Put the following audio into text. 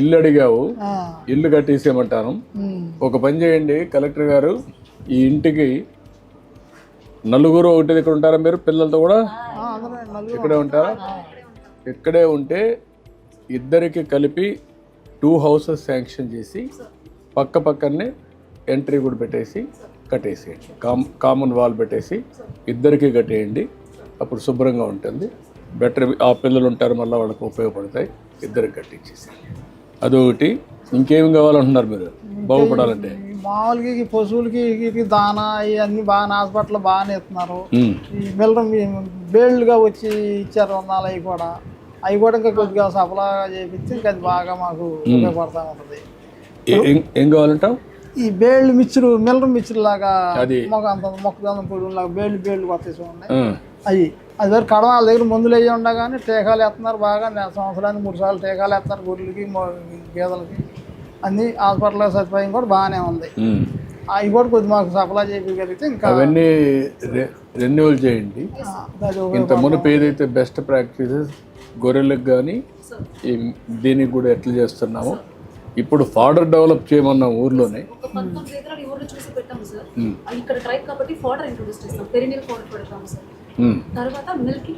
ఇల్లు అడిగావు ఇల్లు కట్టేసేయమంటాను. ఒక పని చేయండి కలెక్టర్ గారు. ఈ ఇంటికి నలుగురు ఒకటి దగ్గర ఉంటారా మీరు? పిల్లలతో కూడా? ఇక్కడే ఉంటారా? ఇక్కడే ఉంటే ఇద్దరికి కలిపి టూ హౌసెస్ శాంక్షన్ చేసి పక్క పక్కనే ఎంట్రీ కూడా పెట్టేసి కట్టేసేయండి. కామ్ కామన్ వాల్ పెట్టేసి ఇద్దరికి కట్టేయండి. అప్పుడు శుభ్రంగా ఉంటుంది. బెటర్ ఆ పిల్లలు ఉంటారు మళ్ళీ వాళ్ళకి ఉపయోగపడతాయి. ఇద్దరికి కట్టించేసేయండి. అదొకటి. ఇంకేం కావాలంటున్నారు మీరు? బాగుపడాలంటే. మామూలుగా ఈ పశువులకి దానా ఇవన్నీ బాగా హాస్పిటల్ బాగానే ఇస్తున్నారు. ఈ మిల్లరం వచ్చి ఇచ్చారు వందలు అవి కూడా. అవి కూడా ఇంకా కొద్దిగా సఫలాగా చేపించి ఇంకా అది బాగా మాకు ఉపయోగపడతా ఉంటుంది. ఏ- కావాలంటావు? ఈ బేళ్ళు మిక్చరు మిల్లరం మిక్చర్ లాగా. మొగ అంత పొడి లాగా బేళ్ళు బేళ్ళు కొత్త చూడండి. ఆ. అవి. అది వరకు కడవ వాళ్ళ దగ్గర మందులు వేయి ఉండగానే టీకాలు వేస్తున్నారు బాగా. నెల సంవత్సరానికి మూడు సార్లు టీకాలు వేస్తున్నారు గొర్రెలకి మొ- గేదెలకి. అన్ని హాస్పిటల్ సదుపాయం కూడా బాగానే ఉంది. అవి కూడా కొద్ది మాకు సప్లై చేయగలిగితే ఇంకా అవన్నీ రె- రెన్యువల్ చేయండి. ఇంత మునుపు ఏదైతే బెస్ట్ ప్రాక్టీసెస్ గొర్రెలకు కానీ దీనికి కూడా ఎట్లా చేస్తున్నామో? ఇప్పుడు ఫాడర్ డెవలప్ చేయమన్నాం ఊర్లోనే ఇక్కడ కాబట్టి ఫాడర్ ఇంట్రొడ్యూస్ చేస్తాం. పెరినిల్ ఫాడర్ పెడతాము సార్. తర్వాత మిల్క్